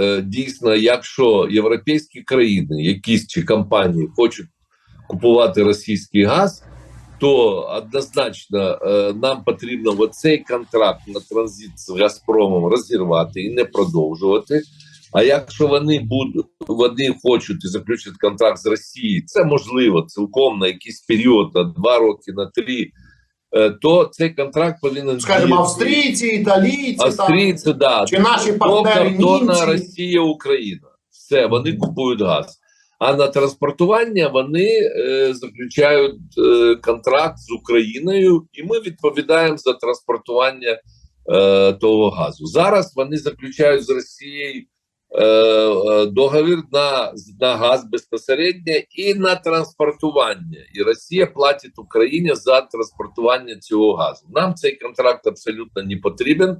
е, дійсно, якщо європейські країни, якісь чи компанії хочуть купувати російський газ, то однозначно е, нам потрібно оцей контракт на транзит з Газпромом розірвати і не продовжувати. А якщо вони будуть вони хочуть і заключити контракт з Росією, це можливо цілком на якийсь період, на два роки, на три, то цей контракт повинен Скажімо, австрійці, італійці, там, австрійці, да, чи наші партнери кордона німці. Росія, Україна. Все, вони купують газ. А на транспортування вони е, заключають е, контракт з Україною, і ми відповідаємо за транспортування е, того газу. Зараз вони заключають з Росією е, е, договір на, на газ безпосередньо і на транспортування. І Росія платить Україні за транспортування цього газу. Нам цей контракт абсолютно не потрібен.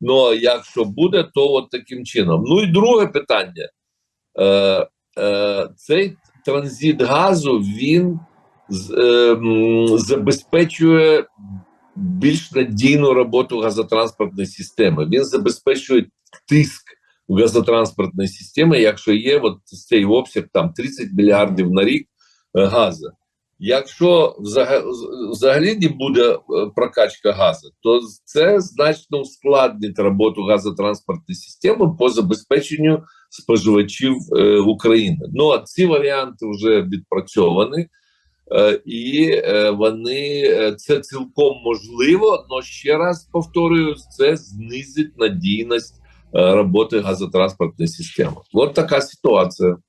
Ну, якщо буде, то от таким чином. Ну і друге питання. Е, е, цей транзит газу він з, е, забезпечує більш надійну роботу газотранспортної системи. Він забезпечує тиск газотранспортної системи, якщо є от цей обсяг там 30 мільярдів на рік е, газу. Якщо взага- взагалі не буде е, прокачка газу, то це значно ускладнить роботу газотранспортної системи по забезпеченню споживачів е, України. Ну а ці варіанти вже відпрацьовані, е, і е, вони е, це цілком можливо. але ще раз повторюю, це знизить надійність е, газотранспортной системы. Вот такая така ситуація.